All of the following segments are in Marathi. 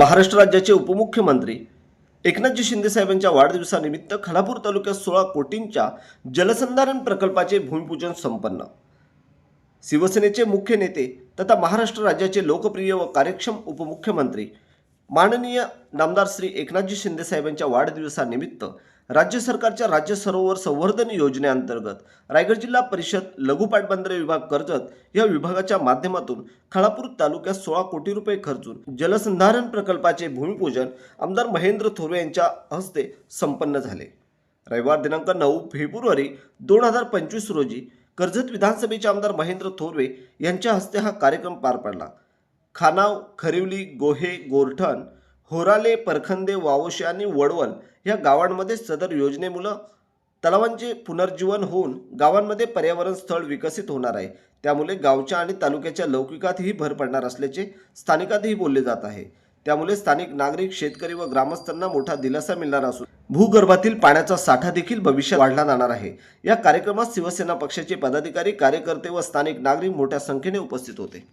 महाराष्ट्र राज्याचे उपमुख्यमंत्री एकनाथजी शिंदेसाहेबांच्या वाढदिवसानिमित्त खडापूर तालुक्यात सोळा कोटींच्या जलसंधारण प्रकल्पाचे भूमिपूजन संपन्न. शिवसेनेचे मुख्य नेते तथा महाराष्ट्र राज्याचे लोकप्रिय व कार्यक्षम उपमुख्यमंत्री माननीय नामदार श्री एकनाथजी शिंदेसाहेबांच्या वाढदिवसानिमित्त राज्य सरकारच्या राज्य सरोवर संवर्धन योजनेअंतर्गत रायगड जिल्हा परिषद लघु पाटबंधारे विभाग कर्जत या विभागाच्या माध्यमातून खळापूर तालुक्यात सोळा कोटी रुपये खर्चून जलसंधारण प्रकल्पाचे भूमिपूजन आमदार महेंद्र थोरवे यांच्या हस्ते संपन्न झाले. रविवार दिनांक नऊ फेब्रुवारी दोन हजार पंचवीस रोजी कर्जत विधानसभेचे आमदार महेंद्र थोरवे यांच्या हस्ते हा कार्यक्रम पार पडला. खानाव खरिवली गोहे गोरठण होराले परखंदे वावोशे आणि वडवल या गावांमध्ये सदर योजनेमुळं तलावांचे पुनर्जीवन होऊन गावांमध्ये पर्यावरण स्थळ विकसित होणार आहे. त्यामुळे गावच्या आणि तालुक्याच्या लौकिकातही भर पडणार असल्याचे स्थानिकातही बोलले जात आहे. त्यामुळे स्थानिक नागरिक शेतकरी व ग्रामस्थांना मोठा दिलासा मिळणार असून भूगर्भातील पाण्याचा साठा देखील भविष्यात वाढला जाणार आहे. या कार्यक्रमात शिवसेना पक्षाचे पदाधिकारी कार्यकर्ते व स्थानिक नागरिक मोठ्या संख्येने उपस्थित होते.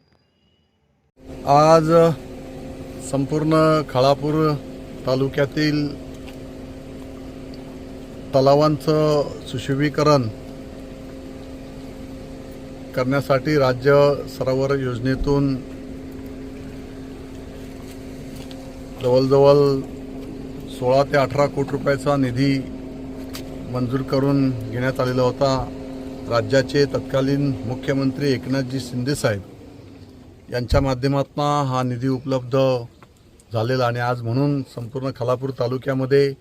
आज संपूर्ण खळापूर तालुक्यातील तलावांचं सुशोभीकरण करण्यासाठी राज्य सरोवर योजनेतून जवळजवळ सोळा ते अठरा कोटी रुपयाचा निधी मंजूर करून घेण्यात आलेला होता. राज्याचे तत्कालीन मुख्यमंत्री एकनाथजी शिंदेसाहेब यांच्या माध्यमातून हा निधी उपलब्ध झालेला आणि आज म्हणून संपूर्ण खालापूर तालुक्यामध्ये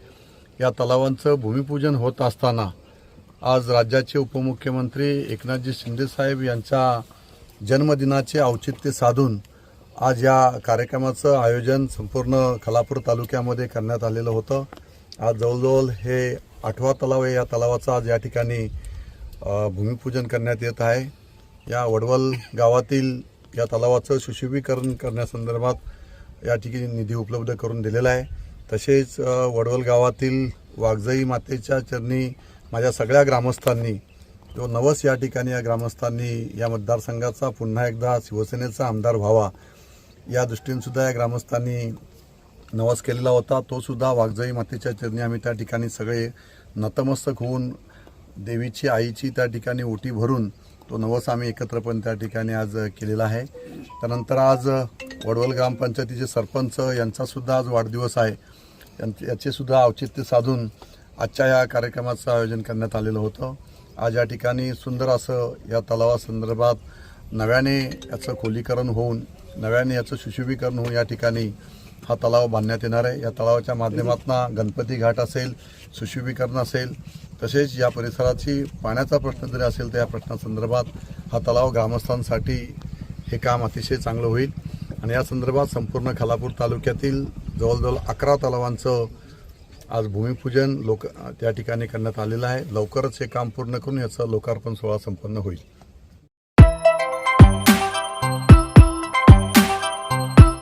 या तलावांचं भूमिपूजन होत असताना आज राज्याचे उपमुख्यमंत्री एकनाथजी शिंदेसाहेब यांच्या जन्मदिनाचे औचित्य साधून आज या कार्यक्रमाचं आयोजन संपूर्ण खलापूर तालुक्यामध्ये करण्यात आलेलं होतं. आज जवळजवळ हे आठवा तलाव आहे. या तलावाचं आज या ठिकाणी भूमिपूजन करण्यात येत आहे. या वडवल गावातील या तलावाचं सुशोभीकरण करण्यासंदर्भात या ठिकाणी निधी उपलब्ध करून दिलेला आहे. तसेच वडवल गावातील वाघजाई मातेच्या चरणी माझ्या सगळ्या ग्रामस्थांनी जो नवस या ठिकाणी या ग्रामस्थांनी या मतदारसंघाचा पुन्हा एकदा शिवसेनेचा आमदार व्हावा या दृष्टीनेसुद्धा या ग्रामस्थांनी नवस केलेला होता. तोसुद्धा वाघजई वाघजाई मातेच्या चरणी आम्ही त्या ठिकाणी सगळे नतमस्तक होऊन देवीची आईची त्या ठिकाणी ओटी भरून तो नवस आम्ही एकत्रपण त्या ठिकाणी आज केलेला आहे. त्यानंतर आज वडवल ग्रामपंचायतीचे सरपंच यांचासुद्धा आज वाढदिवस आहे. यांचे याचेसुद्धा औचित्य साधून आजच्या या कार्यक्रमाचं आयोजन करण्यात आलेलं होतं. आज या ठिकाणी सुंदर असं या तलावासंदर्भात नव्याने याचं खोलीकरण होऊन नव्याने याचं सुशोभीकरण होऊन या ठिकाणी हा तलाव बांधण्यात येणार आहे. या तलावाच्या माध्यमातून गणपती घाट असेल सुशोभीकरण असेल तसेच या परिसराची पाण्याचा प्रश्न जरी असेल तर या प्रश्नासंदर्भात हा तलाव ग्रामस्थांसाठी हे काम अतिशय चांगलं होईल. आणि या संदर्भात संपूर्ण खालापूर तालुक्यातील जवळजवळ अकरा तलावांचं आज भूमिपूजन लोक त्या ठिकाणी करण्यात आलेलं आहे. लवकरच हे काम पूर्ण करून याचं लोकार्पण सोहळा संपन्न होईल.